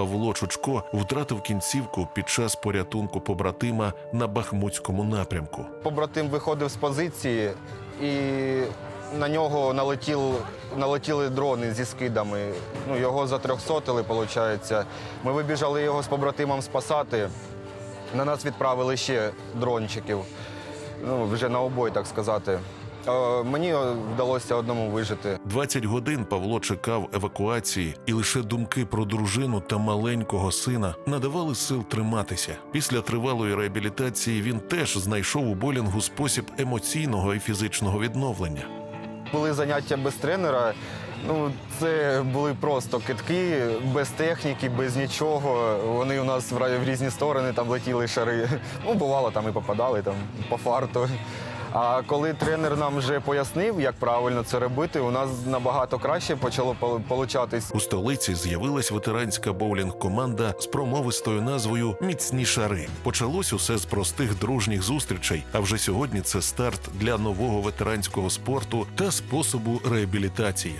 Павло Чучко втратив кінцівку під час порятунку побратима на Бахмутському напрямку. Побратим виходив з позиції і на нього налетіл, налетіли дрони зі скидами. Ну, його затрьохсотили, виходить. Ми вибіжали його з побратимом спасати. На нас відправили ще дрончиків. Ну, вже на обой, так сказати. Е, Мені вдалося одному вижити. 20 годин Павло чекав евакуації, і лише думки про дружину та маленького сина надавали сил триматися. Після тривалої реабілітації він теж знайшов у болінгу спосіб емоційного і фізичного відновлення. Були заняття без тренера. Ну, це були просто китки, без техніки, без нічого. Вони у нас в різні сторони там летіли шари. Ну, бувало, там і попадали там по фарту. А коли тренер нам вже пояснив, як правильно це робити, у нас набагато краще почало получатись. У столиці з'явилась ветеранська боулінг-команда з промовистою назвою Міцні шари. Почалось усе з простих дружніх зустрічей. А вже сьогодні це старт для нового ветеранського спорту та способу реабілітації.